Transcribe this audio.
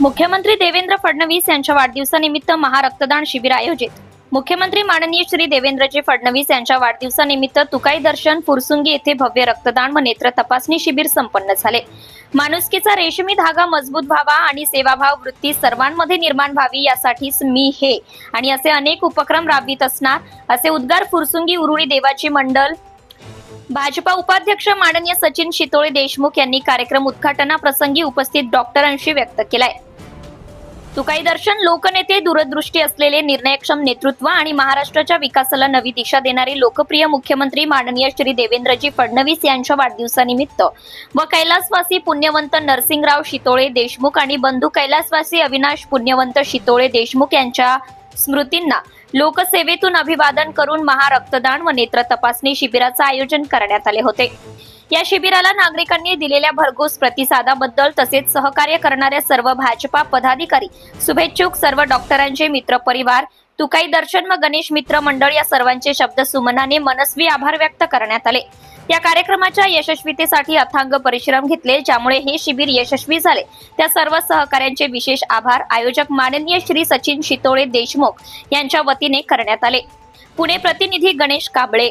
मुख्यमंत्री देवेंद्र फडणवीस यांच्या वाढदिवसानिमित्त महारक्तदान शिबिर आयोजित. मुख्यमंत्री माननीय श्री देवेंद्रजी फडणवीस यांच्या वाढदिवसानिमित्त तुकाई दर्शन फुरसुंगी येथे भव्य रक्तदान व नेत्र तपासणी शिबिर संपन्न झाले. माणुसकीचा रेशमी धागा मजबूत व्हावा आणि सेवाभाव वृत्ती सर्वांमध्ये निर्माण व्हावी यासाठीच मी हे आणि असे अनेक उपक्रम राबवित असणार असे उद्गार फुरसुंगी उरुळी देवाची मंडल भाजपा उपाध्यक्ष माननीय सचिन शितोळे देशमुख यांनी कार्यक्रम उद्घाटनाप्रसंगी उपस्थित डॉक्टरांशी व्यक्त केलाय. तुकाई दर्शन लोकनेते दूरदृष्टी असलेले निर्णयक्षम नेतृत्व आणि महाराष्ट्राच्या विकासाला नवी दिशा देणारे लोकप्रिय मुख्यमंत्री माननीय श्री देवेंद्रजी फडणवीस यांच्या वाढदिवसानिमित्त. व कैलासवासी पुण्यवंत नरसिंगराव शितोळे देशमुख आणि बंधू कैलासवासी अविनाश पुण्यवंत शितोळे देशमुख यांच्या स्मृतींना लोकसेवेतून अभिवादन करून महारक्तदान व नेत्र तपासणी शिबिराचं आयोजन करण्यात आले होते. या शिबिराला नागरिकांनी दिलेल्या भरघोस प्रतिसादाबद्दल तसेच सहकार्य करणाऱ्या सर्व भाजपा पदाधिकारी शुभेच्छुक सर्व डॉक्टरांचे मित्र परिवार तुकाई दर्शन व गणेश मित्र मंडळ या सर्वांचे शब्द सुमनाने मनस्वी आभार व्यक्त करण्यात आले. या कार्यक्रमाच्या यशस्वीतेसाठी अथांग परिश्रम घेतले ज्यामुळे हे शिबिर यशस्वी झाले. त्या सर्व सहकाऱ्यांचे विशेष आभार. आयोजक माननीय श्री सचिन शितोळे देशमुख यांच्या वतीने करण्यात आले. पुणे प्रतिनिधी गणेश काबळे